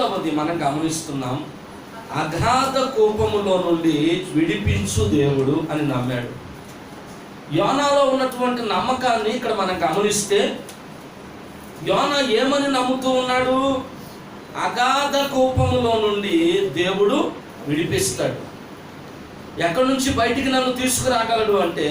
ఐదవది మనం గమనిస్తున్నాం అగాధ కోపములో నుండి విడిపించు దేవుడు అని నమ్మాడు. యోనాలో ఉన్నటువంటి నమ్మకాన్ని ఇక్కడ మనం గమనిస్తే యోన ఏమని నమ్ముతూ ఉన్నాడు? అగాధ కోపములో నుండి దేవుడు విడిపిస్తాడు. ఎక్కడి నుంచి బయటికి నన్ను తీసుకురాగలడు అంటే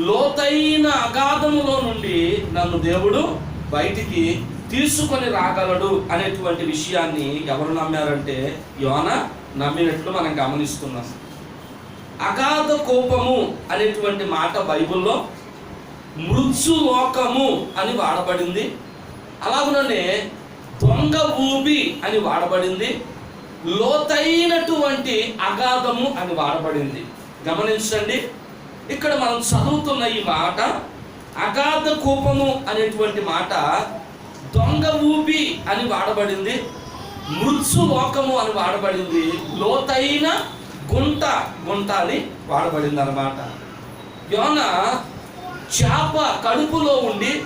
లోతైన అగాధములో నుండి నన్ను దేవుడు బయటికి తీసుకొని రాగలడు అనేటువంటి విషయాన్ని ఎవరు నమ్మారంటే యోన నమ్మినట్లు మనం గమనిస్తున్నాం. అగాధ కోపము అనేటువంటి మాట బైబిల్లో మృత్యు లోకము అని వాడబడింది. అలాగనే దొంగ ఊబి అని వాడబడింది. లోతైనటువంటి అగాధము అని వాడబడింది. గమనించండి ఇక్కడ మనం చదువుతున్న ఈ మాట అగాధ కోపము అనేటువంటి మాట దొంగ ఊపి అని వాడబడింది మృత్సులోకము అని వాడబడింది లోతైన గుంట గుంట అని వాడబడింది అనమాట యోన చేప కడుపులో ఉండి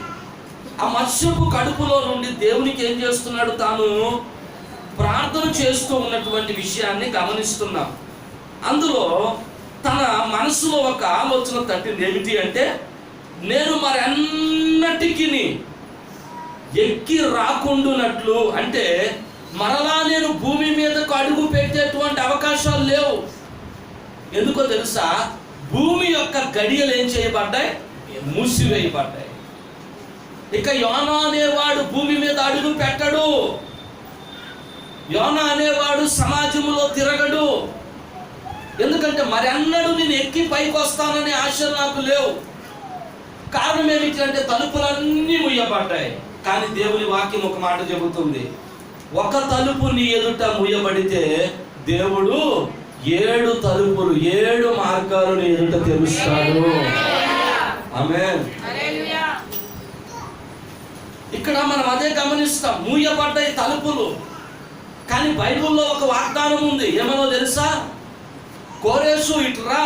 ఆ మత్స్యపు కడుపులో నుండి దేవునికి ఏం చేస్తున్నాడు తాను? ప్రార్థన చేస్తూ ఉన్నటువంటి విషయాన్ని గమనిస్తున్నాం. అందులో తన మనసులో ఒక ఆలోచన తట్టింది ఏమిటి అంటే నేను మరి ఎక్కి రాకుండునట్లు అంటే మరలా నేను భూమి మీదకు అడుగు పెట్టేటువంటి అవకాశాలు లేవు. ఎందుకో తెలుసా? భూమి యొక్క గడియలు ఏం చేయబడ్డాయి? మూసివేయబడ్డాయి. ఇక యోనా అనేవాడు భూమి మీద అడుగు పెట్టడు. యోనా అనేవాడు సమాజంలో తిరగడు. ఎందుకంటే మరెన్నడూ నేను ఎక్కి పైకి వస్తాననే ఆశ నాకు లేవు. కారణం ఏమిటి అంటే తలుపులన్నీ ముయ్యబడ్డాయి కానీ దేవుని వాక్యం ఒక మాట చెబుతుంది. ఒక తలుపు నీ ఎదుట ముయ్యబడితే దేవుడు ఏడు తలుపులు ఏడు మార్గాలు నీ ఎదుట తెరుస్తాడు. ఆమె ఇక్కడ మనం అదే గమనిస్తాం మూయబడ్డాయి తలుపులు. కానీ బైబిల్లో ఒక వాగ్దానం ఉంది. ఏమనో తెలుసా? కోరేసు ఇట్రా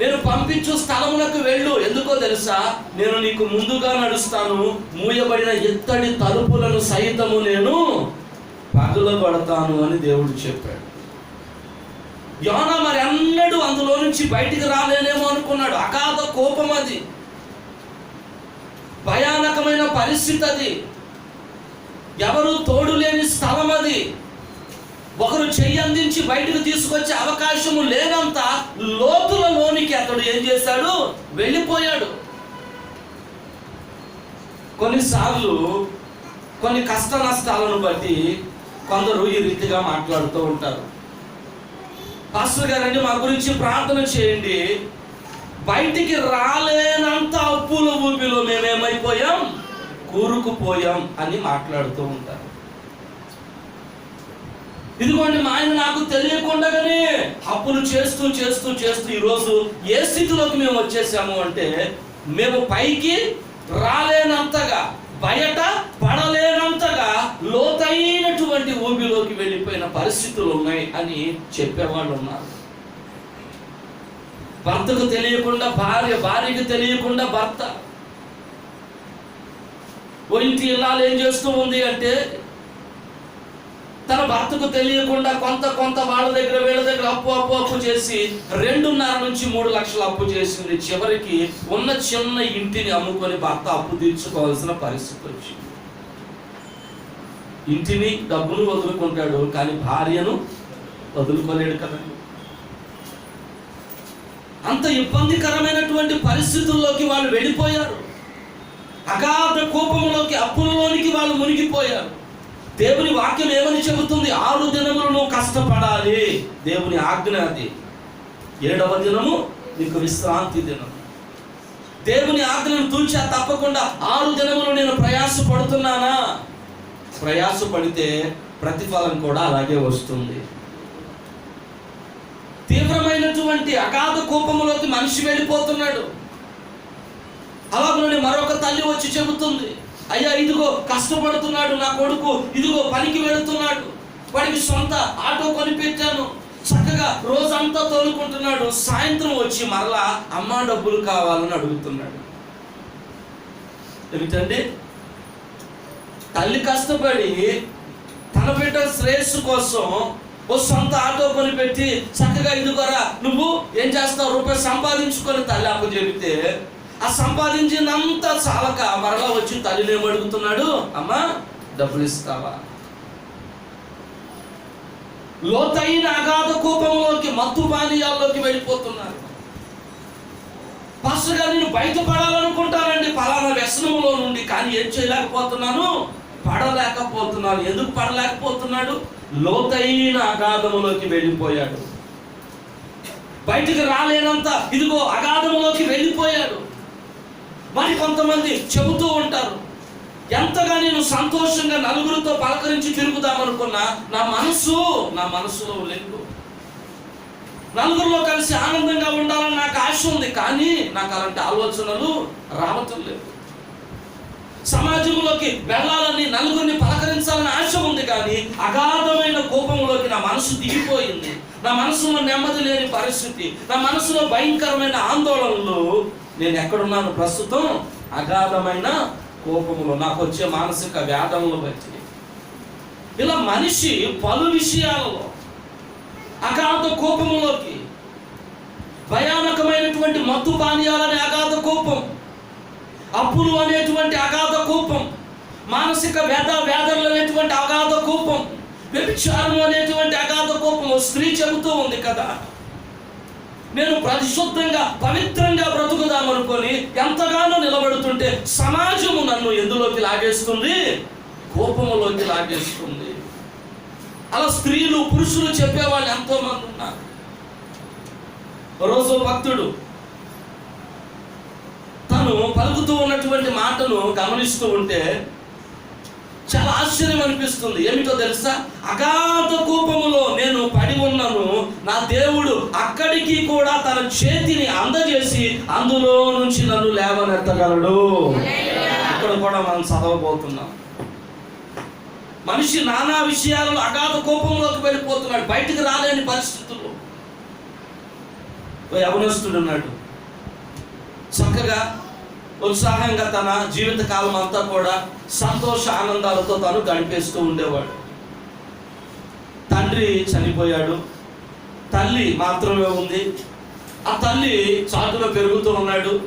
నేను పంపించు స్థలములకు వెళ్ళు. ఎందుకో తెలుసా? నేను నీకు ముందుగా నడుస్తాను. మూయబడిన ఎత్తడి తలుపులను సైతము నేను పగలగొడతాను అని దేవుడు చెప్పాడు. యోన మరి అన్నడు అందులో నుంచి బయటికి రాలేనేమో అనుకున్నాడు. అగాధ కోపం అది. భయానకమైన పరిస్థితి అది. ఎవరు తోడు లేని స్థలం అది. ఒకరు చెయ్యి అందించి బయటకు తీసుకొచ్చే అవకాశము లేనంత లోతులలోనికి అతడు ఏం చేశాడు? వెళ్ళిపోయాడు. కొన్నిసార్లు కొన్ని కష్ట నష్టాలను బట్టి కొందరు ఈ రీతిగా మాట్లాడుతూ ఉంటారు. పాస్టర్ గారండి మా గురించి ప్రార్థన చేయండి. బయటికి రాలేనంత అప్పుల ఊపిలో మేమేమైపోయాం? కూరుకుపోయాం అని మాట్లాడుతూ ఉంటారు. ఇదిగోండి మా ఆయన నాకు తెలియకుండానే అప్పులు చేస్తూ చేస్తూ చేస్తూ ఈరోజు ఏ స్థితిలోకి మేము వచ్చేసాము అంటే మేము పైకి రాలేనంతగా బయట పడలేనంతగా లోతైనటువంటి ఊబిలోకి వెళ్ళిపోయిన పరిస్థితులు ఉన్నాయి అని చెప్పేవాళ్ళు ఉన్నారు. భర్తకు తెలియకుండా భార్య భార్యకు తెలియకుండా భర్త. ఓ ఇంటి ఇల్లాలు ఏం చేస్తూ ఉంది అంటే తన భర్తకు తెలియకుండా కొంత కొంత వాళ్ళ దగ్గర వీళ్ళ దగ్గర అప్పు అప్పు అప్పు చేసి రెండున్నర నుంచి మూడు లక్షలు అప్పు చేసింది. చివరికి ఉన్న చిన్న ఇంటిని అమ్ముకొని భర్త అప్పు తీర్చుకోవాల్సిన పరిస్థితి వచ్చింది. ఇంటిని డబ్బును వదులుకుంటాడు కానీ భార్యను వదులుకోలేడు కదండి అంత ఇబ్బందికరమైనటువంటి పరిస్థితుల్లోకి వాళ్ళు వెళ్ళిపోయారు. అగాధ కోపంలోకి అప్పులలోనికి వాళ్ళు మునిగిపోయారు. దేవుని వాక్యం ఏమని చెబుతుంది? ఆరు దినములు నువ్వు కష్టపడాలి. దేవుని ఆజ్ఞ అది. ఏడవ దినము నీకు విశ్రాంతి దినం. దేవుని ఆజ్ఞను తూల్చా తప్పకుండా ఆరు దినములు నేను ప్రయాస పడుతున్నానా? ప్రయాస పడితే ప్రతిఫలం కూడా అలాగే వస్తుంది. తీవ్రమైనటువంటి అగాధ కోపంలోకి మనిషి వెళ్ళిపోతున్నాడు. అలాగనే మరొక తల్లి వచ్చి చెబుతుంది. అయ్యా ఇదిగో కష్టపడుతున్నాడు నా కొడుకు. ఇదిగో పనికి వెళుతున్నాడు. వాడికి సొంత ఆటో కొనిపెట్టాను. చక్కగా రోజంతా తోలుకుంటున్నాడు. సాయంత్రం వచ్చి మరలా అమ్మా డబ్బులు కావాలని అడుగుతున్నాడు. ఏమిటండి? తల్లి కష్టపడి తన బిడ్డ శ్రేయస్సు కోసం ఓ సొంత ఆటో కొనిపెట్టి చక్కగా ఇదిగోరా నువ్వు ఏం చేస్తావు? రూపాయి సంపాదించుకొని తల్లి అప్పు చెబితే ఆ సంపాదించినంత చాలక మరలా వచ్చి తల్లిని ఏం అడుగుతున్నాడు? అమ్మా డబ్బులు ఇస్తావా? లోతైన అగాధ కోపంలోకి మత్తు పానీయాల్లోకి వెళ్ళిపోతున్నారు. పాస్టర్ గారు నేను బయటపడాలనుకుంటానండి పలానా వ్యసనంలో నుండి కానీ ఏం చేయలేకపోతున్నాను పడలేకపోతున్నాను. ఎందుకు పడలేకపోతున్నాడు? లోతైన అగాధములోకి వెళ్ళిపోయాడు. బయటికి రాలేనంత ఇదిగో అగాధములోకి వెళ్ళిపోయాడు. మరి కొంతమంది చెబుతూ ఉంటారు ఎంతగా నేను సంతోషంగా నలుగురితో పలకరించి తిరుగుదామనుకున్నా నా మనసు నా మనసులో లేదు. నలుగురిలో కలిసి ఆనందంగా ఉండాలని నాకు ఆశ ఉంది కానీ నాకు అలాంటి ఆలోచనలు రావటం లేదు. సమాజంలోకి వెళ్ళాలని నలుగురిని పలకరించాలని ఆశ ఉంది కానీ అగాధమైన కోపంలోకి నా మనసు దిగిపోయింది. నా మనసులో నెమ్మది లేని పరిస్థితి నా మనసులో భయంకరమైన ఆందోళనలు నేను ఎక్కడున్నాను ప్రస్తుతం అగాధమైన కోపములు. నాకు వచ్చే మానసిక వ్యాధములు బట్టి. ఇలా మనిషి పలు విషయాలలో అగాధ కోపములోకి భయానకమైనటువంటి మత్తు పానీయాలనే అగాధ కోపం అప్పులు అనేటువంటి అగాధ కోపం మానసిక వేద వేదనలు అనేటువంటి అగాధ కోపం వ్యభిచారం అనేటువంటి అగాధ కోపం స్త్రీ చెబుతూ ఉంది కదా. నేను పరిశుద్ధంగా పవిత్రంగా బ్రతుకుదామనుకొని ఎంతగానో నిలబడుతుంటే సమాజము నన్ను ఎందులోకి లాగేస్తుంది? కోపములోకి లాగేస్తుంది. అలా స్త్రీలు పురుషులు చెప్పేవాళ్ళు ఎంతో మంది ఉన్నారు రోజు భక్తుడు తను పలుకుతూ ఉన్నటువంటి మాటను గమనిస్తూ ఉంటే చాలా ఆశ్చర్యం అనిపిస్తుంది. ఏమిటో తెలుసా? అగాధ కోపములో నేను పడి ఉన్నాను. నా దేవుడు అక్కడికి కూడా తన చేతిని అందజేసి అందులో నుంచి నన్ను లేవనెత్తగలడు. ఇక్కడ కూడా మనం చదవబోతున్నాం. మనిషి నానా విషయాలలో అగాధ కోపంలోకి వెళ్ళిపోతున్నాడు. బయటికి రాలేని పరిస్థితులు యవనస్తుడు ఉన్నాడు. చక్కగా ఉత్సాహంగా తన జీవితకాలం అంతా కూడా సంతోష ఆనందాలతో తను గడిపేస్తూ ఉండేవాడు. తండ్రి చనిపోయాడు. తల్లి మాత్రమే ఉంది. ఆ తల్లి చాటులో పెరుగుతూ ఉన్నాడు.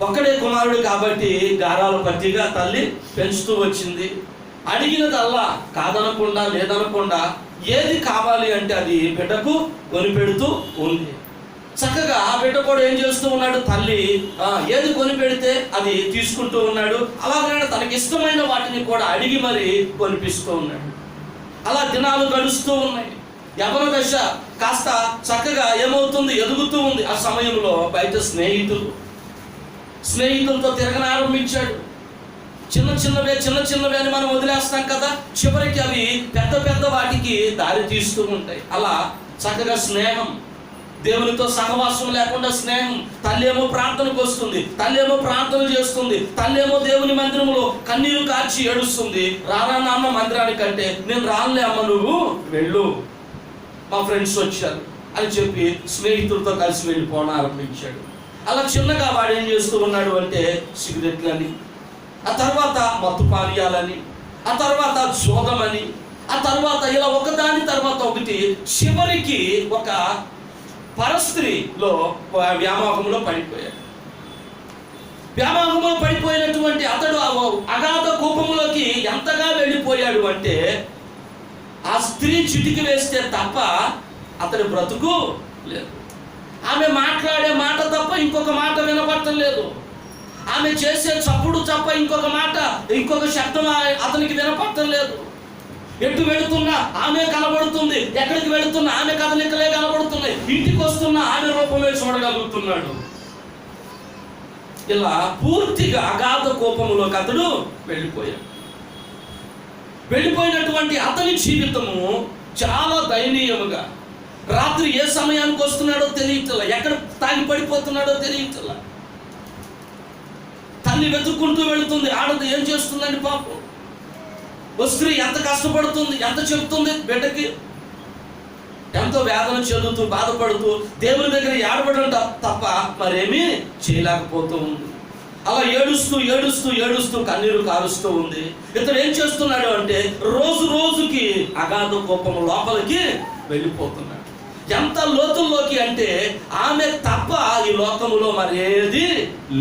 ఒక్కడే కుమారుడు కాబట్టి గారాల పట్టిగా తల్లి పెంచుతూ వచ్చింది. అడిగినదల్లా కాదనకుండా లేదనకుండా ఏది కావాలి అంటే అది బిడ్డకు కొనిపెడుతూ ఉంది. చక్కగా ఆ బిడ్డ కూడా ఏం చేస్తూ ఉన్నాడు? తల్లి ఏది కొని పెడితే అది తీసుకుంటూ ఉన్నాడు. అలాగే తనకి ఇష్టమైన వాటిని కూడా అడిగి మరి కొనిపిస్తూ ఉన్నాడు. అలా దినాలు గడుస్తూ ఉన్నాయి. యవన దశ కాస్త చక్కగా ఏమవుతుంది? ఎదుగుతూ ఉంది ఆ సమయంలో బయట స్నేహితులు. స్నేహితులతో తిరగనారంభించాడు చిన్న చిన్నవే చిన్న చిన్నవే అని మనం వదిలేస్తాం కదా? చివరికి అవి పెద్ద పెద్ద వాటికి దారి తీస్తూ ఉంటాయి. అలా చక్కగా స్నేహం దేవునితో సహవాసం లేకుండా స్నేహం తల్లేమో ప్రార్థనకు వస్తుంది తల్లేమో ప్రార్థన చేస్తుంది తల్లేమో దేవుని మందిరంలో కన్నీరు కాల్చి ఏడుస్తుంది. రానా నాన్న మందిరానికి అంటే నేను రానులే అమ్మ నువ్వు వెళ్ళు. మా ఫ్రెండ్స్ వచ్చారు. అని చెప్పి స్నేహితులతో కలిసి వెళ్ళిపోవడం ఆరంభించాడు. అలా చిన్నగా వాడు ఏం చేస్తూ ఉన్నాడు అంటే సిగరెట్లని ఆ తర్వాత మత్తు పానీయాలని ఆ తర్వాత జోగమని ఆ తర్వాత ఇలా ఒకదాని తర్వాత ఒకటి చివరికి ఒక పరస్త్రీలో వ్యామోహంలో పడిపోయాడు. వ్యామోహంలో పడిపోయినటువంటి అతడు ఆ అగాధ కోపంలోకి ఎంతగా వెళ్ళిపోయాడు అంటే ఆ స్త్రీ చిటికి వేస్తే తప్ప అతడి బ్రతుకు లేదు. ఆమె మాట్లాడే మాట తప్ప ఇంకొక మాట వినపడటం లేదు. ఆమె చేసే చప్పుడు తప్ప ఇంకొక మాట ఇంకొక శబ్దం అతనికి వినపడటం లేదు. ఎటు వెళుతున్నా ఆమె కనబడుతుంది. ఎక్కడికి వెళుతున్నా ఆమె కదలికలే కనబడుతున్నాయి. ఇంటికి వస్తున్నా ఆమె రూపమే చూడగలుగుతున్నాడు. ఇలా పూర్తిగా అగాధ కోపంలోకి అతడు వెళ్ళిపోయాడు. వెళ్ళిపోయినటువంటి అతని జీవితము చాలా దయనీయముగా. రాత్రి ఏ సమయానికి వస్తున్నాడో తెలియట్లా. ఎక్కడ తాగి పడిపోతున్నాడో తెలియట్లా. తల్లి వెతుక్కుంటూ వెళుతుంది. ఆడది ఏం చేస్తుందండి పాపం? ఓ స్త్రీ ఎంత కష్టపడుతుంది ఎంత చెప్తుంది బిడ్డకి? ఎంతో వేదన చెందుతూ బాధపడుతూ దేవుని దగ్గర ఏడబడడం తప్ప మరేమీ చేయలేకపోతూ ఉంది. అలా ఏడుస్తూ ఏడుస్తూ ఏడుస్తూ కన్నీరు కారుస్తూ ఉంది. ఇతడు ఏం చేస్తున్నాడు అంటే రోజు రోజుకి అగాధ కోపం లోపలికి వెళ్ళిపోతున్నాడు. ఎంత లోతుల్లోకి అంటే ఆమె తప్ప ఈ లోకంలో మరేది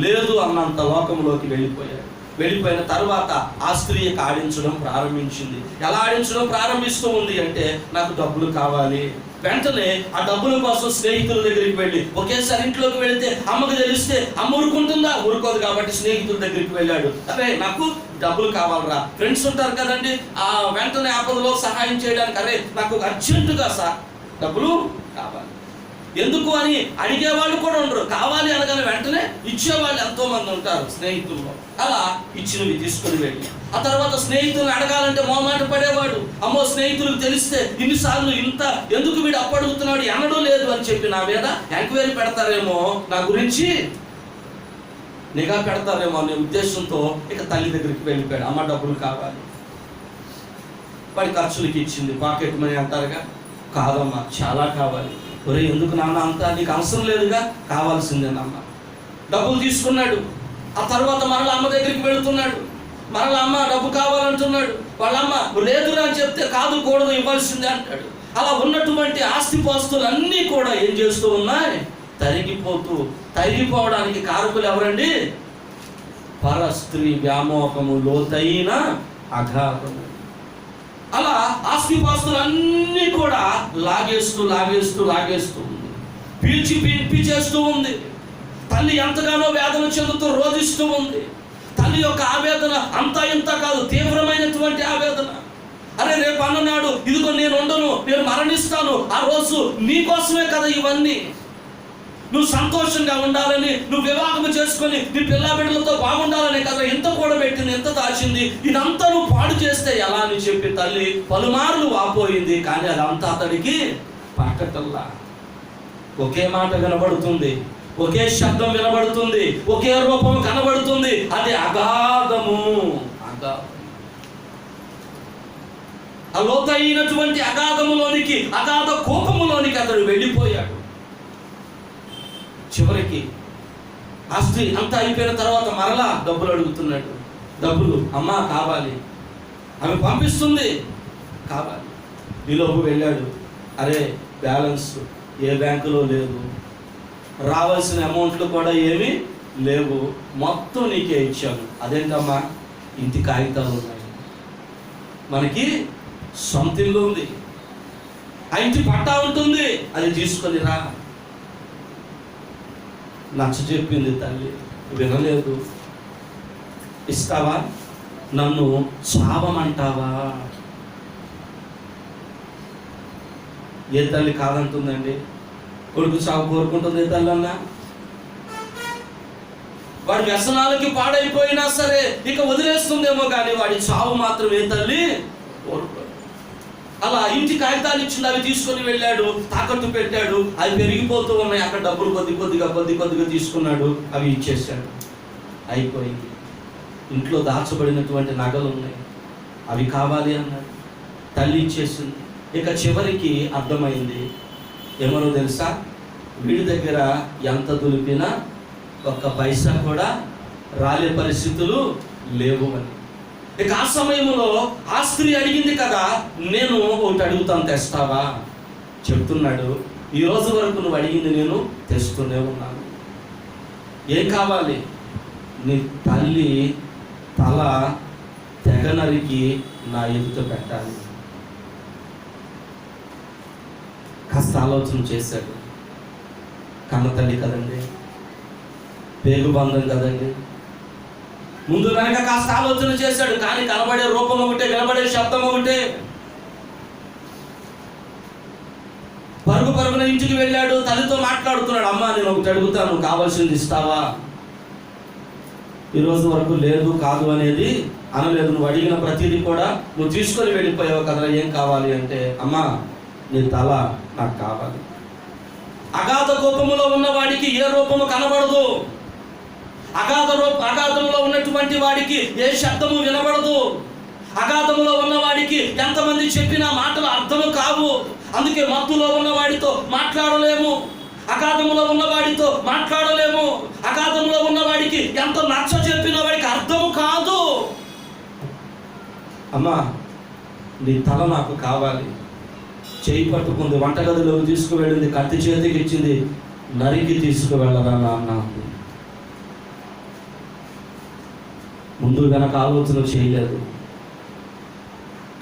లేదు అన్నంత లోకంలోకి వెళ్ళిపోయాడు. వెళ్ళిపోయిన తర్వాత ఆ స్త్రీ ఆడించడం ప్రారంభించింది. ఎలా ఆడించడం ప్రారంభిస్తూ ఉంది అంటే నాకు డబ్బులు కావాలి. వెంటనే ఆ డబ్బుల కోసం స్నేహితుల దగ్గరికి వెళ్ళి ఒకేసారి ఇంట్లోకి వెళితే అమ్మకు తెలిస్తే అమ్మ ఊరుకుంటుందా? ఊరుకోదు కాబట్టి స్నేహితుల దగ్గరికి వెళ్ళాడు. అరే నాకు డబ్బులు కావాలరా. ఫ్రెండ్స్ ఉంటారు కదండి. ఆ వెంటనే ఆపదలో సహాయం చేయడానికి అరే నాకు అర్జెంటుగా సార్ డబ్బులు కావాలి. ఎందుకు అని అడిగేవాళ్ళు కూడా ఉండరు. కావాలి అనగానే వెంటనే ఇచ్చేవాళ్ళు ఎంతో మంది ఉంటారు స్నేహితుల్లో. అలా ఇచ్చినవి తీసుకుని వెళ్ళి. ఆ తర్వాత స్నేహితులను అడగాలంటే మోమాట పడేవాడు. అమ్మో స్నేహితులకు తెలిస్తే ఇన్నిసార్లు ఇంత ఎందుకు వీడు అప్పడుగుతున్నాడు ఎనడూ లేదు అని చెప్పి నా మీద ఎంక్వైరీ పెడతారేమో నా గురించి నిఘా పెడతారేమో అనే ఉద్దేశంతో ఇక తల్లి దగ్గరికి వెళ్ళిపోయాడు. అమ్మ డబ్బులు కావాలి. వాడి ఖర్చులకి ఇచ్చింది. పాకెట్ మనీ అంటారుగా? కాదమ్మా చాలా కావాలి. ఒరే ఎందుకు నాన్న అంత నీకు అవసరం లేదుగా? కావాల్సిందే నాన్న. డబ్బులు తీసుకున్నాడు. ఆ తర్వాత మరల అమ్మ దగ్గరికి వెళుతున్నాడు. మరల అమ్మ డబ్బు కావాలంటున్నాడు. వాళ్ళ అమ్మ లేదురా అని చెప్తే కాదు కూడదు ఇవ్వాల్సిందే అంటాడు. అలా ఉన్నటువంటి ఆస్తిపాస్తులు అన్నీ కూడా ఏం చేస్తూ ఉన్నాయి? తరిగిపోతూ తరిగిపోవడానికి కారకులు ఎవరండి? పరస్త్రీ వ్యామోహము లోతైన అఘాతము అలా ఆస్తిపాస్తులు అన్నీ కూడా లాగేస్తూ లాగేస్తూ లాగేస్తూ ఉంది. పీల్చి పీల్పి చేస్తూ ఉంది. తల్లి ఎంతగానో వేదన చెందుతూ రోధిస్తూ ఉంది. తల్లి యొక్క ఆవేదన అంతా ఇంత కాదు తీవ్రమైనటువంటి ఆవేదన. అరే రేపు అన్ననాడు ఇదిగో నేను ఉండను నేను మరణిస్తాను ఆ రోజు నీకోసమే కదా ఇవన్నీ. నువ్వు సంతోషంగా ఉండాలని నువ్వు వివాహం చేసుకొని నీ పిల్ల బిడ్డలతో బాగుండాలనే కదా ఎంత కూడబెట్టింది ఎంత దాచింది ఇదంతా నువ్వు పాడు చేస్తే ఎలా అని చెప్పి తల్లి పలుమార్లు వాపోయింది. కానీ అదంతా అతడికి పట్టటల్లా ఒకే మాట వినబడుతుంది ఒకే శబ్దం వినబడుతుంది ఒకే రూపం కనబడుతుంది. అది అగాధము. అగాధం ఆ లోతైనటువంటి అగాధములోనికి అగాధ కోపములోనికి అతడు వెళ్ళిపోయాడు. చివరికి ఆస్తి అంతా అయిపోయిన తర్వాత మరలా డబ్బులు అడుగుతున్నాడు. డబ్బులు అమ్మా కావాలి. ఆమె పంపిస్తుంది. కావాలి. ఈలోపు వెళ్ళాడు. అరే బ్యాలెన్స్ ఏ బ్యాంకులో లేదు. రావాల్సిన అమౌంట్లు కూడా ఏమీ లేవు. మొత్తం నీకే ఇచ్చాను. అదేంటమ్మా? ఇంటి కాగితాలు ఉన్నాయి. మనకి సొంత ఇల్లు ఉంది. ఆ ఇంటి పట్టా ఉంటుంది. అది తీసుకొని రా. నచ్చ చెప్పింది తల్లి. వినలేదు. ఇస్తావా? నన్ను చావమంటావా? ఏ తల్లి కాదంటుందండి. కొడుకు చావు కోరుకుంటుంది ఏ తల్లి అన్నా? వాడి వ్యసనాలకి పాడైపోయినా సరే ఇక వదిలేస్తుందేమో కానీ వాడి చావు మాత్రం ఏ తల్లి. కోరుకో అలా ఇంటి కాగితాలు ఇచ్చింది అవి తీసుకొని వెళ్ళాడు తాకట్టు పెట్టాడు అవి పెరిగిపోతూ ఉన్నాయి. అక్కడ డబ్బులు కొద్ది కొద్దిగా కొద్ది కొద్దిగా తీసుకున్నాడు అవి ఇచ్చేసాడు అయిపోయింది. ఇంట్లో దాచబడినటువంటి నగలు ఉన్నాయి. అవి కావాలి అన్నాడు. తల్లి ఇచ్చేసింది. ఇక చివరికి అర్థమైంది. ఏమనో తెలుసా? వీడి దగ్గర ఎంత దులిపినా ఒక్క పైసా కూడా రాలే పరిస్థితులు లేవు అని. ఇక ఆ సమయంలో ఆ స్త్రీ అడిగింది కదా నేను ఒకటి అడుగుతాను తెస్తావా? చెప్తున్నాడు. ఈ రోజు వరకు నువ్వు అడిగింది నేను తెస్తూనే ఉన్నాను. ఏం కావాలి? నీ తల్లి తల తెగ నరికి నా ఎదుట పెట్టాలి. కాస్త ఆలోచన చేశాడు. కన్న తల్లి కదండి పేగు బంధం కదండి ముందు వెనక కాస్త ఆలోచన చేశాడు కానీ కనబడే రూపం ఒకటే వినబడే శబ్దం ఒకటే. పరుగు పరుగున ఇంటికి వెళ్ళాడు తల్లితో మాట్లాడుతున్నాడు అమ్మ నేను ఒకటి అడుగుతాను కావాల్సింది ఇస్తావా? ఈరోజు వరకు లేదు కాదు అనేది అనలేదు. నువ్వు అడిగిన ప్రతిదీ కూడా నువ్వు తీసుకొని వెళ్ళిపోయావు కదా ఏం కావాలి అంటే అమ్మా నీ తల నాకు కావాలి. అగాధ కోపములో ఉన్నవాడికి ఏ రూపము కనబడదు. అగాధ రూప అగాధంలో ఉన్నటువంటి వాడికి ఏ శబ్దము వినబడదు. అగాధములో ఉన్నవాడికి ఎంతమంది చెప్పిన మాటలు అర్థము కావు. అందుకే మత్తులో ఉన్నవాడితో మాట్లాడలేము. అగాధములో ఉన్నవాడితో మాట్లాడలేము. అగాధంలో ఉన్నవాడికి ఎంత నచ్చ చెప్పిన వాడికి అర్థము కాదు. అమ్మా నీ తల నాకు కావాలి. చేయి పట్టుకుంది వంటగదిలోకి తీసుకువెళ్ళింది కత్తి చేతికి ఇచ్చింది నరికి తీసుకువెళ్ళరా నాన్న? ముందు వెనక ఆలోచన చేయలేదు.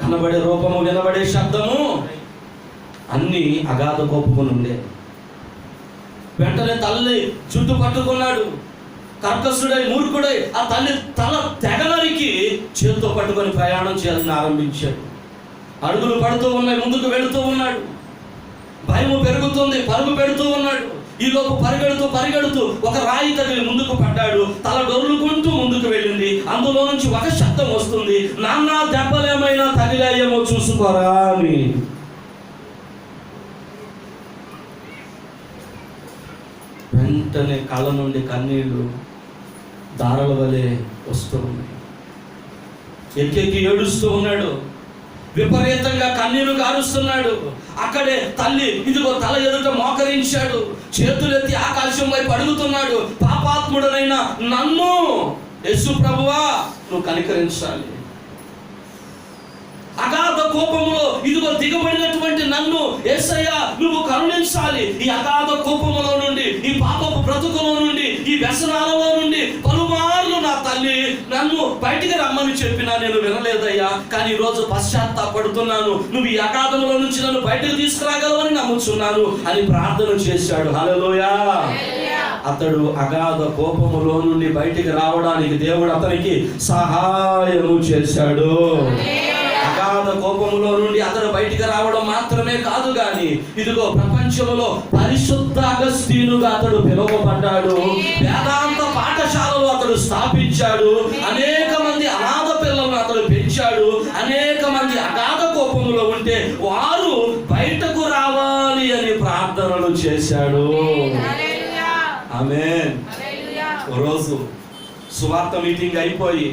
కనబడే రూపము వినబడే శబ్దము అన్ని అగాధ కోపములు ఉండే. వెంటనే తల్లి చుట్టు పట్టుకున్నాడు. కర్కసుడై మూర్ఖుడై ఆ తల్లి తల తెగనరికి చేతితో పట్టుకొని ప్రయాణం చేయాలని ఆరంభించాడు. అడుగులు పడుతూ ఉన్నాయి ముందుకు వెళుతూ ఉన్నాడు. భయము పెరుగుతుంది పరుగు పెడుతూ ఉన్నాడు. ఈ లోపు పరిగెడుతూ పరిగెడుతూ ఒక రాయి తగిలి ముందుకు పడ్డాడు. తల డొర్లుకుంటూ ముందుకు వెళ్ళింది. అందులో నుంచి ఒక శబ్దం వస్తుంది. నాన్న దెబ్బలేమైనా తగిలాయేమో చూసుకోరా అని. వెంటనే కళ్ళ నుండి కన్నీళ్ళు దారల వలె వస్తూ ఉన్నాయి. ఎక్కెక్కి ఏడుస్తూ ఉన్నాడు. విపరీతంగా కన్నీరు కారుస్తున్నాడు అక్కడే తల్లి ఇదిగో తల ఎదుట మోకరించాడు. చేతులెత్తి ఆకాశం వైపు అడుగుతున్నాడు పాపాత్ముడనైన నన్ను. యేసు ప్రభువా నువ్వు కనికరించాలి. కోపములో ఇదిగో దిగబడినటువంటి నన్ను ఏసయ్య నువ్వు కరుణించాలి. ఈ అగాధ కోపములో నుండి ఈ పాపపు బ్రతుకులో నుండి ఈ వ్యసనాలలో నుండి పలుమార్లు నా తల్లి నన్ను బయటికి రమ్మని చెప్పినా నేను వినలేదయ్యా. కానీ ఈ రోజు పశ్చాత్తాపడుతున్నాను. నువ్వు ఈ అగాధములో నుంచి నన్ను బయటకు తీసుకురాగలవని నమ్ముచున్నాను అని ప్రార్థన చేశాడు. హలోయా అతడు అగాధ కోపములో నుండి బయటికి రావడానికి దేవుడు అతనికి సహాయము చేశాడు. అగాధ కోపములో నుండి అతడు బయటికి రావడం మాత్రమే కాదు గాని ఇదిగో ప్రపంచంలో పరిశుద్ధ అగస్తీనుగా అతడు పిలువబడ్డాడు. వేదాంత పాఠశాలలో అతడు స్థాపించాడు. అనేక మంది అనాథ పిల్లలను అతడు పెంచాడు. అనేక మంది అగాధ కోపములో ఉంటే వారు బయటకు రావాలి అని ప్రార్థనలు చేశాడు. ఆమె రోజు సువార్త మీటింగ్ అయిపోయి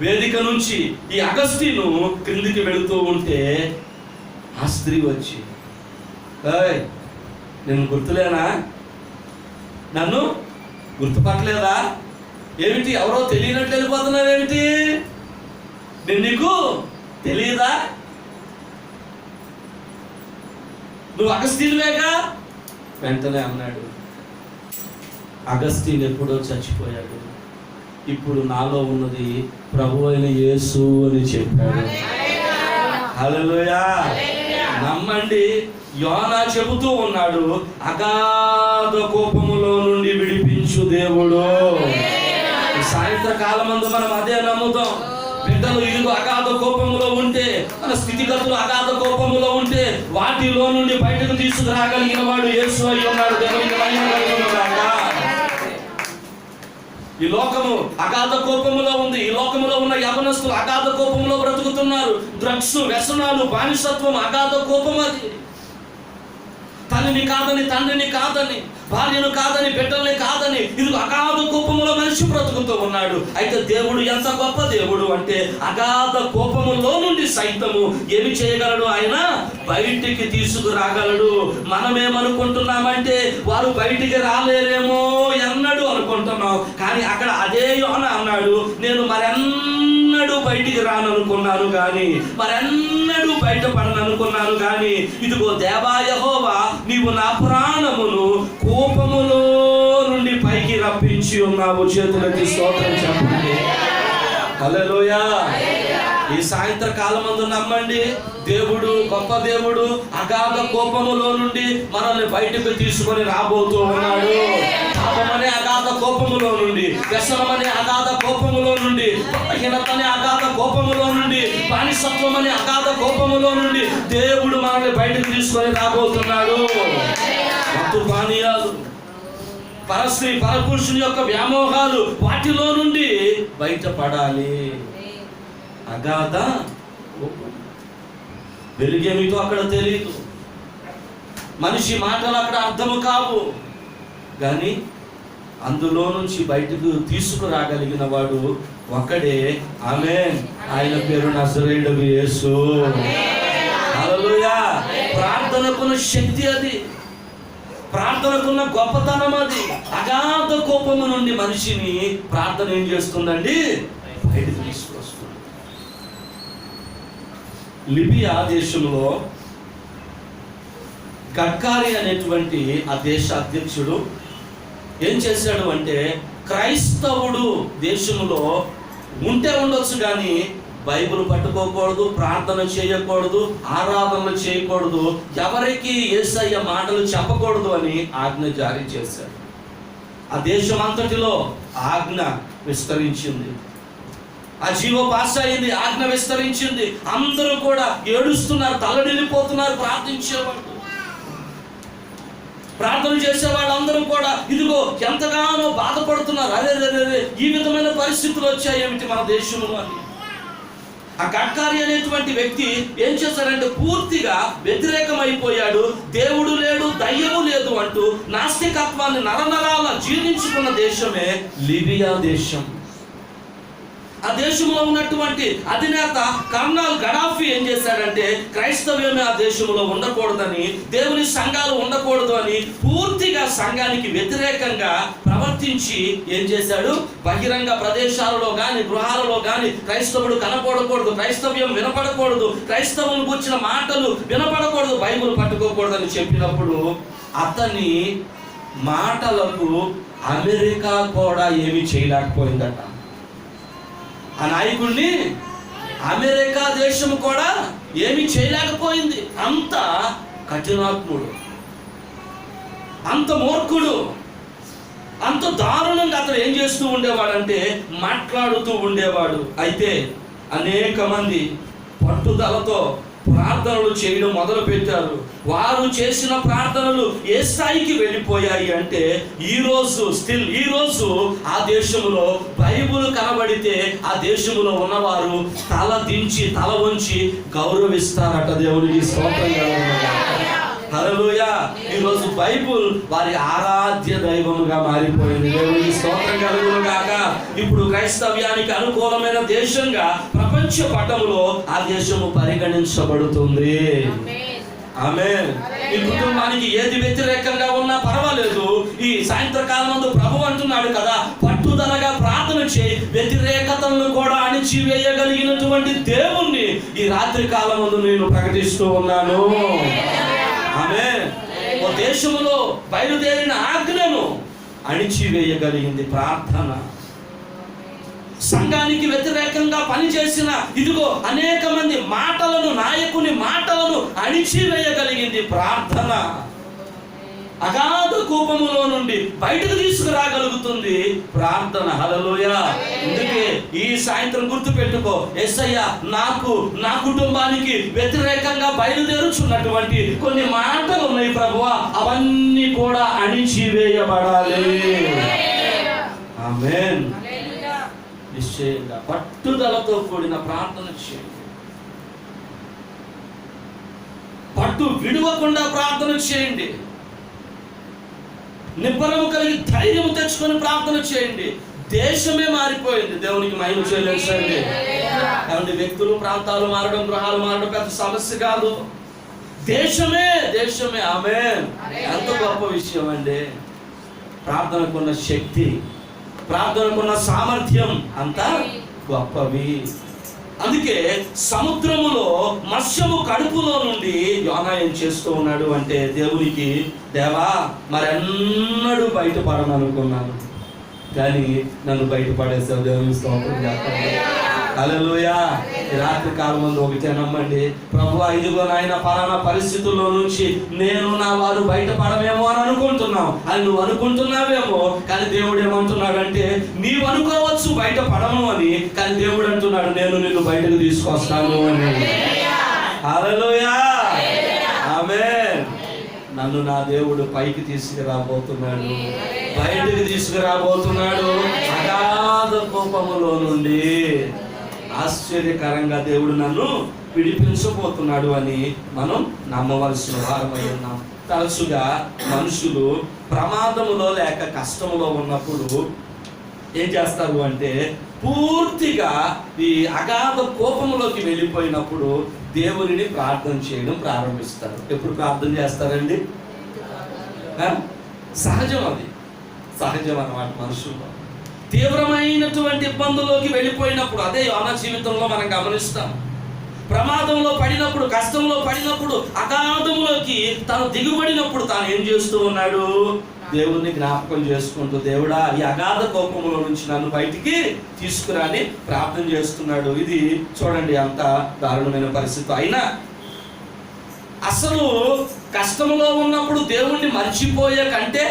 వేదిక నుంచి ఈ అగస్టీను క్రిందికి వెళుతూ ఉంటే ఆ స్త్రీ వచ్చి ఏయ్ నేను గుర్తులేనా? నన్ను గుర్తుపట్టలేదా? ఏమిటి ఎవరో తెలియనట్టు వెళ్ళిపోతున్నావేమిటి నేను నీకు తెలియదా నువ్వు అగస్తీనువేగా వెంటనే అన్నాడు. అగస్తీన్ ఎప్పుడో చచ్చిపోయాడు. ఇప్పుడు నాలో ఉన్నది ప్రభు అయిన యేసు అని చెప్పాడు. హలోయా నమ్మండి యోనా చెబుతూ ఉన్నాడు అగాధ కోపములో నుండి విడిపించు దేవుడు. సాయంత్రకాలం అందు మనం అదే నమ్ముతాం. బిడ్డలు ఇదిగో అగాధ కోపములో ఉంటే మన స్థితిగతులు అగాధ కోపములో ఉంటే వాటిలో నుండి బయటకు తీసుకురాగలిగిన వాడు యేసు అయి ఉన్నాడు. దేవునికి ఈ లోకము అగాధ కోపములో ఉంది. ఈ లోకములో ఉన్న యవనస్తులు అగాధ కోపంలో బ్రతుకుతున్నారు. డ్రగ్స్ వ్యసనాలు బానిసత్వం అగాధ కోపం అది. తల్లిని కాదని తండ్రిని కాదని భార్యను కాదని బిడ్డల్ని కాదని ఇది అగాధ కోపములో మనిషి బ్రతుకుతూ ఉన్నాడు. అయితే దేవుడు ఎంత గొప్ప దేవుడు అంటే అగాధ కోపములో నుండి సైతము ఏమి చేయగలడు ఆయన? బయటికి తీసుకురాగలడు. మనమేమనుకుంటున్నామంటే వారు బయటికి రాలేరేమో ఎన్నడు అనుకుంటున్నాం కానీ అక్కడ అదే యోన అన్నాడు నేను మరెన్నడూ బయటికి రాననుకున్నాను కానీ మరెన్నడూ బయటపడను అనుకున్నాను కానీ ఇదిగో దేవాయహోవా నీవు నా ప్రాణమును కోపములో నుండి పైకి రప్పించి ఉన్నావు. చేతులకి స్తోత్రం చెప్పండి. హల్లెలూయా. ఈ సాయంత్ర కాలమందు నమ్మండి. దేవుడు గొప్ప దేవుడు అగాధ కోపములో నుండి మనల్ని బయటకు తీసుకొని రాబోతూ ఉన్నాడు. పాపమనే అగాధ కోపములో నుండి వ్యసనమనే అగాధ కోపములో నుండి బలహీనతనే అగాధ కోపములో నుండి బానిసత్వం అనే అగాధ కోపములో నుండి దేవుడు మనల్ని బయటకు తీసుకొని రాబోతున్నాడు. మత్తు పానీయాలు పరస్త్రీ పరపురుషుని యొక్క వ్యామోహాలు వాటిలో నుండి బయటపడాలి. అగాధ వెలుగేమిటో అక్కడ తెలియదు మనిషి మాటలు అక్కడ అర్థము కావు. కానీ అందులో నుంచి బయటకు తీసుకురాగలిగిన వాడు ఒక్కడే. ఆమె ఆయన పేరు నజరేయుడు యేసు. హల్లెలూయా. ప్రార్థనకున్న శక్తి అది. ప్రార్థనకున్న గొప్పతనం అది. అగాధ కోపము నుండి మనిషిని ప్రార్థన ఏం చేస్తుందండి? బయటకు తీసుకు లిబియా దేశంలో గడ్కారి అనేటువంటి ఆ దేశ అధ్యక్షుడు ఏం చేశాడు అంటే క్రైస్తవుడు దేశంలో ఉంటే ఉండొచ్చు కానీ బైబిల్ పట్టుకోకూడదు ప్రార్థన చేయకూడదు ఆరాధనలు చేయకూడదు ఎవరికి ఏసయ్య మాటలు చెప్పకూడదు అని ఆజ్ఞ జారీ చేశాడు. ఆ దేశం అంతటిలో ఆజ్ఞ విస్తరించింది. ఆ జీవో పాస్ అయింది ఆజ్ఞ విస్తరించింది. అందరూ కూడా ఏడుస్తున్నారు తల్లడిల్లిపోతున్నారు ప్రార్థించేవాళ్ళు. ప్రార్థన చేసే వాళ్ళందరూ కూడా ఇదిగో ఎంతగానో బాధపడుతున్నారు. అరే అరే, ఈ విధమైన పరిస్థితులు వచ్చాయి ఏమిటి మన దేశంలో అని. ఆ కట్కారి అనేటువంటి వ్యక్తి ఏం చేశారంటే పూర్తిగా వ్యతిరేకమైపోయాడు. దేవుడు లేడు దయ్యము లేదు అంటూ నాస్తికత్వాన్ని నరనరాల జీర్ణించుకున్న దేశమే లిబియా దేశం. ఆ దేశంలో ఉన్నటువంటి అధినేత కర్నల్ గడాఫీ ఏం చేశాడంటే క్రైస్తవ్యమే ఆ దేశంలో ఉండకూడదని దేవుని సంఘాలు ఉండకూడదు అని పూర్తిగా సంఘానికి వ్యతిరేకంగా ప్రవర్తించి ఏం చేశాడు? బహిరంగ ప్రదేశాలలో కానీ గృహాలలో కానీ క్రైస్తవుడు కనపడకూడదు క్రైస్తవ్యం వినపడకూడదు క్రైస్తవం కూర్చిన మాటలు వినపడకూడదు బైబిల్ పట్టుకోకూడదని చెప్పినప్పుడు అతని మాటలకు అమెరికా కూడా ఏమీ చేయలేకపోయిందట. ఆ నాయకుడిని అమెరికా దేశం కూడా ఏమి చేయలేకపోయింది. అంత కఠినాత్ముడు. అంత మూర్ఖుడు. అంత దారుణంగా అతను ఏం చేస్తూ ఉండేవాడంటే మాట్లాడుతూ ఉండేవాడు. అయితే అనేక మంది పట్టుదలతో ప్రార్థనలు చేయడం మొదలు పెట్టారు వారు చేసిన ప్రార్థనలు ఏ స్థాయికి వెళ్ళిపోయాయి అంటే ఈ రోజు స్టిల్ ఈ రోజు ఆ దేశంలో బైబుల్ కనబడితే ఆ దేశంలో ఉన్నవారు తల దించి తల వంచి గౌరవిస్తారట దేవునికి స్తోత్రం ఈరోజు ఈ రోజు బైబుల్ వారి ఆరాధ్య దైవముగా మారిపోయింది. దేవునికి స్తోత్రం కలుగును కాక ఇప్పుడు క్రైస్తవ్యానికి అనుకూలమైన దేశంగా ప్రపంచ పటములో ఆ దేశము పరిగణించబడుతుంది. ఆమె ఈ కుటుంబానికి ఏది వ్యతిరేకంగా ఉన్నా పర్వాలేదు. ఈ సాయంత్రకాలం ప్రభు అంటున్నాడు కదా పట్టుదలగా ప్రార్థన చేయి. వ్యతిరేకతలను కూడా అణిచివేయగలిగినటువంటి దేవుణ్ణి ఈ రాత్రి కాలం నేను ప్రకటిస్తూ ఉన్నాను. ఆమె ఓ దేశంలో బయలుదేరిన ఆజ్ఞను అణిచివేయగలిగింది ప్రార్థన. సంఘానికి వ్యతిరేకంగా పనిచేసిన ఇదిగో అనేక మంది మాటలను నాయకుని మాటలను అణిచివేయగలిగింది ప్రార్థన. అగాధ కోపములో నుండి బయటకు తీసుకురాగలుగుతుంది ప్రార్థన. హలలోయ అందుకే ఈ సాయంత్రం గుర్తు పెట్టుకో ఎస్ఐయ నాకు నా కుటుంబానికి వ్యతిరేకంగా బయలుదేరుచున్నటువంటి కొన్ని మాటలు ఉన్నాయి ప్రభువా. అవన్నీ కూడా అణిచివేయబడాలి. ఆమేన్ నిశ్చయంగా పట్టుదలతో కూడిన ప్రార్థన చేయండి. పట్టు విడవకుండా ప్రార్థన చేయండి. నిబ్బరము కలిగి ధైర్యం తెచ్చుకొని ప్రార్థన చేయండి. దేశమే మారిపోయింది. దేవునికి మహిమ చేయలేసండి ఏమంటే వ్యక్తులు ప్రాంతాలు మారడం గృహాలు మారడం పెద్ద సమస్య కాదు. దేశమే దేశమే. ఆమె ఎంత గొప్ప విషయం అండి ప్రార్థనకున్న శక్తి ప్రార్థనకున్న సామర్థ్యం అంతా గొప్పవి. అందుకే సముద్రములో మత్స్యము కడుపులో నుండి యోనా ఏం చేస్తూ ఉన్నాడు అంటే దేవునికి దేవా మరెన్నడూ బయటపడననుకున్నాను. కానీ నన్ను బయటపడేసావు దేవుని స్తోత్రం అలలుయా రాత్రి కాలం ముందు ఒకటే నమ్మండి. ప్రభు ఇదిగో నాయన పలానా పరిస్థితుల్లో నుంచి నేను నా వారు బయటపడమేమో అని అనుకుంటున్నావు అని నువ్వు అనుకుంటున్నావేమో కానీ దేవుడు ఏమంటున్నాడంటే నీవు అనుకోవచ్చు బయట పడము అని కానీ దేవుడు అంటున్నాడు నేను నిన్ను బయటకు తీసుకొస్తాను అని. అలలుయా ఆమె నన్ను నా దేవుడు పైకి తీసుకురాబోతున్నాడు. బయటికి తీసుకురాబోతున్నాడు. అగాధ కోపములో నుండి. ఆశ్చర్యకరంగా దేవుడు నన్ను విడిపించబోతున్నాడు అని మనం నమ్మవలసిన వారమై ఉన్నాం. తరచుగా మనుషులు ప్రమాదములో లేక కష్టములో ఉన్నప్పుడు ఏం చేస్తారు అంటే పూర్తిగా ఈ అగాధ కోపములోకి వెళ్ళిపోయినప్పుడు దేవునిని ప్రార్థన చేయడం ప్రారంభిస్తారు. ఎప్పుడు ప్రార్థన చేస్తారండి? సహజం అది. సహజం అన్నమాట మనుషుల్లో. తీవ్రమైనటువంటి ఇబ్బందుల్లోకి వెళ్ళిపోయినప్పుడు అదే యోన జీవితంలో మనం గమనిస్తాం. ప్రమాదంలో పడినప్పుడు కష్టంలో పడినప్పుడు అగాధంలోకి తను దిగుబడినప్పుడు తాను ఏం చేస్తూ ఉన్నాడు? దేవుణ్ణి జ్ఞాపకం చేసుకుంటూ దేవుడా ఈ అగాధ కోపంలో నుంచి నన్ను బయటికి తీసుకురాని ప్రార్థన చేస్తున్నాడు. ఇది చూడండి అంత దారుణమైన పరిస్థితి. అయినా అసలు కష్టంలో ఉన్నప్పుడు దేవుణ్ణి మర్చిపోయే కంటే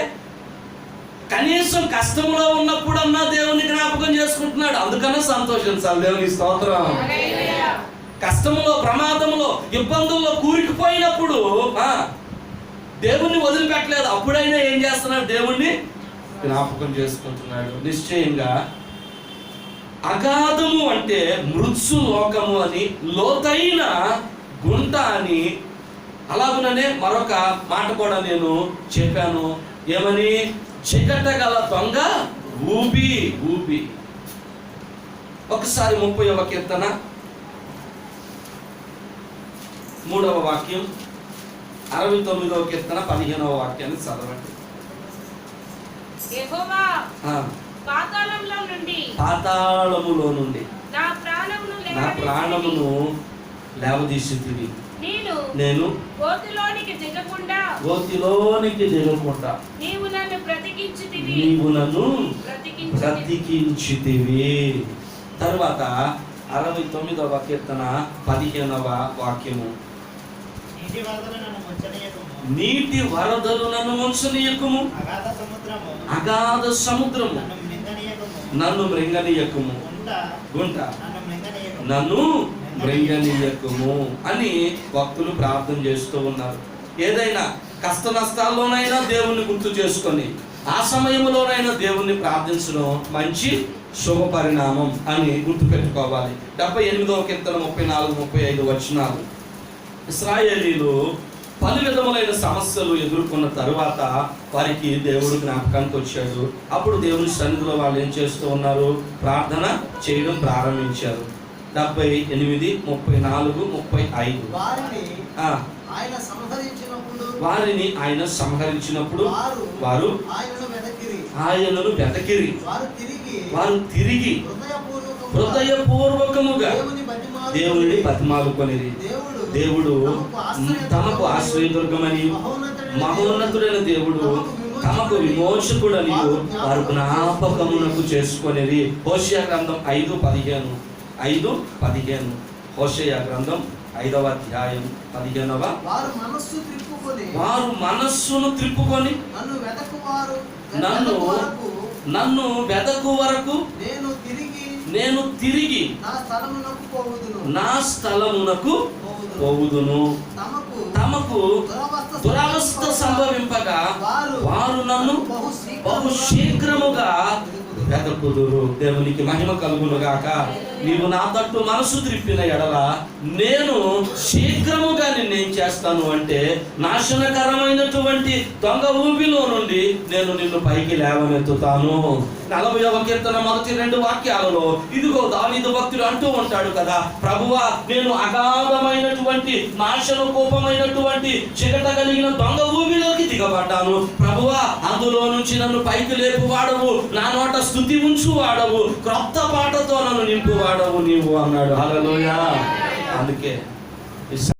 కనీసం కష్టంలో ఉన్నప్పుడన్నా దేవుని జ్ఞాపకం చేసుకుంటున్నాడు. అందుకనే సంతోషించాలి. దేవుని స్తోత్రం. కష్టంలో ప్రమాదంలో ఇబ్బందుల్లో కూరుకుపోయినప్పుడు దేవుణ్ణి వదిలిపెట్టలేదు. అప్పుడైనా ఏం చేస్తున్నాడు? దేవుణ్ణి జ్ఞాపకం చేసుకుంటున్నాడు. నిశ్చయంగా అగాధము అంటే మృత్సు లోకము అని లోతైన గుంట అని అలాగుననే మరొక మాట కూడా నేను చెప్పాను. ఏమని? చికట గల దొంగ ఊబి ఊబి. ఒకసారి ముప్పై కీర్తన. మూడవ వాక్యం. అరవై తొమ్మిదవ కీర్తన పదిహేనవ వాక్యాన్ని చదవండి. పాతాళంలో నుండి పాతాళములో నుండి నా ప్రాణమును లేవదీసితివి నేను గోతిలోనికి దిగకుండా గోతిలోనికి దిగకుండా నీవు నీవు నన్ను బ్రతికించితివి. తర్వాత అరవై తొమ్మిదవ కీర్తన పదిహేనవ వాక్యము. నీటి వరదలు నన్ను వంశనీయకము అగాధ సముద్రము. నన్ను మింగనీయకము. గుంట. నన్ను మృంగనీయకము. అని భక్తులు ప్రార్థన చేస్తూ ఉన్నారు. ఏదైనా కష్ట నష్టాల్లోనైనా దేవుణ్ణి గుర్తు చేసుకొని ఆ సమయంలోనైనా దేవుణ్ణి ప్రార్థించడం మంచి శుభ పరిణామం అని గుర్తుపెట్టుకోవాలి. డెబ్బై ఎనిమిదవ కీర్తన ముప్పై నాలుగు ముప్పై ఐదు వచనాలు. ఇస్రాయేలీలు పలు విధములైన సమస్యలు ఎదుర్కొన్న తరువాత వారికి దేవుడు జ్ఞాపకానికి వచ్చాడు. అప్పుడు దేవుని సన్నిధిలో వాళ్ళు ఏం చేస్తూ ఉన్నారు? ప్రార్థన చేయడం ప్రారంభించారు. డెబ్బై ఎనిమిది ముప్పై నాలుగు ముప్పై ఐదు. ఆయన సంహరించినప్పుడు వారిని ఆయన సంహరించినప్పుడు వారు ఆయనను వెతకిరి వారు తిరిగి హృదయపూర్వకముగా దేవుని బతిమాలుకొనిరి దేవుడు తమకు ఆశ్రయదుర్గమని మహోన్నతుడైన దేవుడు తమకు విమోచకుడని వారు జ్ఞాపకమునకు చేసుకొనిరి. హోషయ గ్రంథం ఐదు పదిహేను ఐదు పదిహేను. హోషయ గ్రంథం ఐదవ అధ్యాయం పదిహేనవ. వారు మనస్సు వారు మనస్సును త్రిప్పుకొని నన్ను వెతకువారు నన్ను వెతకు నన్ను వెదకు వరకు నేను తిరిగి నేను తిరిగి నా స్థలమునకు పోవుదును. నా స్థలమునకు పోవుదును. తమకు తమకు దురవస్థ సంభవింపగా వారు వారు నన్ను బహు బహు పేద కూతురు దేవునికి మహిమ కలుగునుగాక. నీవు నా తట్టు మనసు త్రిప్పిన ఎడల నేను శీఘ్రముగా నిన్నేం చేస్తాను అంటే నాశనకరమైనటువంటి దొంగ ఊపిలో నుండి నేను నిన్ను పైకి లేవనెత్తుతాను. నలభై కీర్తన మొదటి రెండు వాక్యాలలో ఇదిగో దావీదు భక్తుడు అంటూ ఉంటాడు కదా ప్రభువా నేను అగాధమైనటువంటి నాశన కోపమైనటువంటి చిగట కలిగిన దొంగ భూమిలోకి దిగబడ్డాను. ప్రభువా అందులో నుంచి నన్ను పైకి లేపు వాడవు నా నోట స్థుతి ఉంచు వాడవు క్రొత్త పాటతో నన్ను నింపు వాడవు నీవు అన్నాడు. హల్లెలూయా. అందుకే